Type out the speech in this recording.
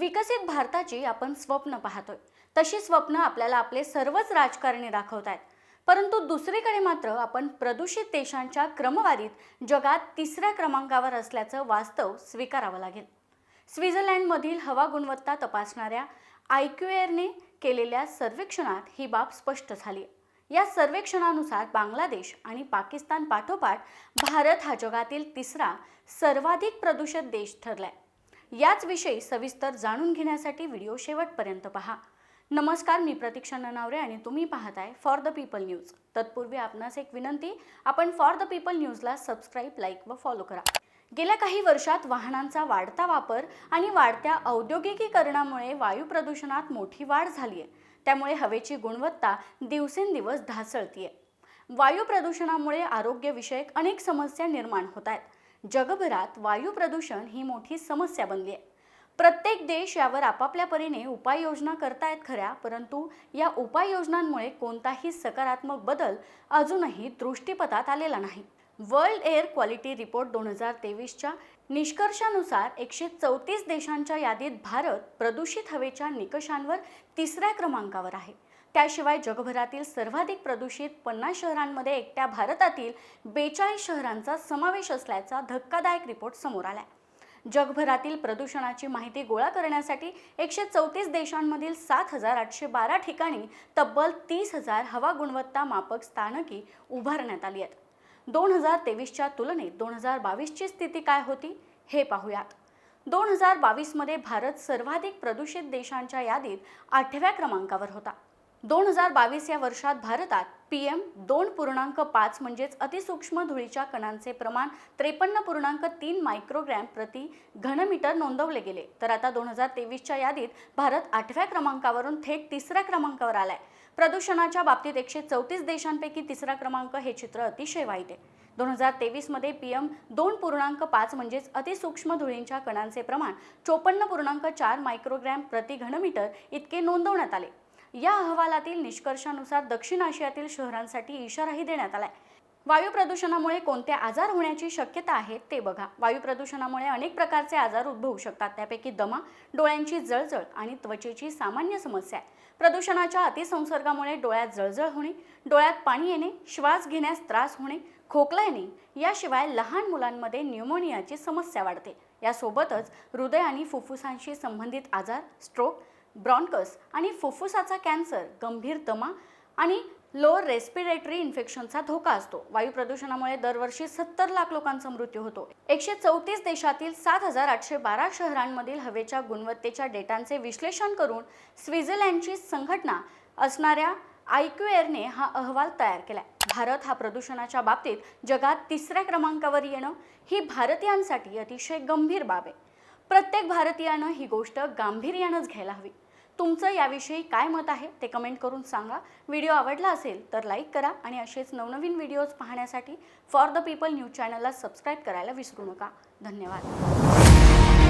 विकसित भारताची आपण स्वप्न पाहतोय. तशी स्वप्न आपल्याला आपले सर्वच राजकारणी दाखवत आहेत परंतु दुसरीकडे मात्र आपण प्रदूषित देशांच्या क्रमवारीत जगात तिसऱ्या क्रमांकावर असल्याचं वास्तव स्वीकारावं लागेल. स्वित्झर्लंडमधील हवा गुणवत्ता तपासणाऱ्या आयक्यूएरने केलेल्या सर्वेक्षणात ही बाब स्पष्ट झाली या सर्वेक्षणानुसार बांगलादेश आणि पाकिस्तान पाठोपाठ भारत हा जगातील तिसरा सर्वाधिक प्रदूषित देश ठरलाय. याच विषयी सविस्तर जाणून घेण्यासाठी व्हिडिओ शेवटपर्यंत पहा. नमस्कार मी प्रतीक्षा ननावरे आणि तुम्ही पाहताय फॉर द पीपल न्यूज तत्पूर्वी आपणास एक विनंती आपण फॉर द पीपल न्यूजला सबस्क्राईब लाईक व फॉलो करा. गेल्या काही वर्षात वाहनांचा वाढता वापर आणि वाढत्या औद्योगिकीकरणामुळे वायू प्रदूषणात मोठी वाढ झाली आहे त्यामुळे हवेची गुणवत्ता दिवसेंदिवस ढासळतीये. वायू प्रदूषणामुळे आरोग्यविषयक अनेक समस्या निर्माण होत आहेत. जगभरात वायू प्रदूषण ही मोठी समस्या बनली आहे. प्रत्येक देश यावर आपापल्या परीने उपाययोजना करतायत खऱ्या परंतु या उपाययोजनांमुळे कोणताही सकारात्मक बदल अजूनही दृष्टीपथात आलेला नाही. वर्ल्ड एअर क्वालिटी रिपोर्ट दोन हजार तेवीसच्या निष्कर्षानुसार एकशे चौतीस देशांच्या यादीत भारत प्रदूषित हवेच्या निकषांवर तिसऱ्या क्रमांकावर आहे. त्याशिवाय जगभरातील सर्वाधिक प्रदूषित पन्नास शहरांमध्ये एकट्या भारतातील बेचाळीस शहरांचा समावेश असल्याचा धक्कादायक रिपोर्ट समोर आलाय. जगभरातील प्रदूषणाची माहिती गोळा करण्यासाठी एकशे चौतीस देशांमधील सात हजार आठशे बारा ठिकाणी तब्बल तीस हजार हवा गुणवत्ता मापक स्थानकी उभारण्यात आली आहेत. दोन हजार तेवीसच्या तुलनेत दोन हजार बावीसची स्थिती काय होती हे पाहूयात. दोन हजार बावीसमध्ये भारत सर्वाधिक प्रदूषित देशांच्या यादीत आठव्या क्रमांकावर होता. दोन हजार बावीस या वर्षात भारतात पी एम दोन पूर्णांक पाच म्हणजेच अतिसूक्ष्म धुळीच्या कणांचे प्रमाण त्रेपन्न पूर्णांक तीन मायक्रोग्रॅम प्रति घनमीटर नोंदवले गेले. तर आता दोन हजार तेवीसच्या यादीत भारत आठव्या क्रमांकावरून थेट तिसऱ्या क्रमांकावर आलाय. प्रदूषणाच्या बाबतीत एकशे चौतीस देशांपैकी तिसरा क्रमांक हे चित्र अतिशय वाईट आहे. दोन हजार तेवीसमध्ये पी एम दोन पूर्णांक पाच म्हणजेच अतिसूक्ष्म धुळींच्या कणांचे प्रमाण चोपन्न पूर्णांक चार मायक्रोग्रॅम प्रति घनमीटर इतके नोंदवण्यात आले. या अहवालातील निष्कर्षानुसार दक्षिण आशियातील शहरांसाठी इशाराही देण्यात आलाय. वायू प्रदूषणामुळे कोणते आजार होण्याची शक्यता आहे ते बघा. वायू प्रदूषणामुळे अनेक प्रकारचे आजार उद्भवू शकतात. त्यापैकी दमा डोळ्यांची जळजळ आणि त्वचेची सामान्य समस्या आहे. प्रदूषणाच्या अतिसंसर्गामुळे डोळ्यात जळजळ होणे डोळ्यात पाणी येणे श्वास घेण्यास त्रास होणे खोकला येणे याशिवाय लहान मुलांमध्ये न्यूमोनियाची समस्या वाढते. यासोबतच हृदय आणि फुफ्फुसांशी संबंधित आजार स्ट्रोक ब्रॉन्कस आणि फुफ्फुसाचा कॅन्सर गंभीर दमा आणि लोअर रेस्पिरेटरी इन्फेक्शनचा धोका असतो. वायू प्रदूषणामुळे दरवर्षी सत्तर लाख लोकांचा मृत्यू होतो. एकशे चौतीस देशातील सात हजार आठशे बारा शहरांमधील हवेच्या गुणवत्तेच्या डेटांचे विश्लेषण करून स्वित्झर्लंडची संघटना असणाऱ्या आयक्यूएरने हा अहवाल तयार केला भारत हा प्रदूषणाच्या बाबतीत जगात तिसऱ्या क्रमांकावर येणं ही भारतीयांसाठी अतिशय गंभीर बाब आहे. प्रत्येक भारतीयानं ही गोष्ट गांभीर्यानंच घ्यायला हवी. तुमचं याविषयी काय मत आहे ते कमेंट करून सांगा. व्हिडिओ आवडला असेल तर लाईक करा आणि असेच नवनवीन व्हिडिओज पाहण्यासाठी फॉर द पीपल न्यूज चॅनलला सबस्क्राईब करायला विसरू नका. धन्यवाद.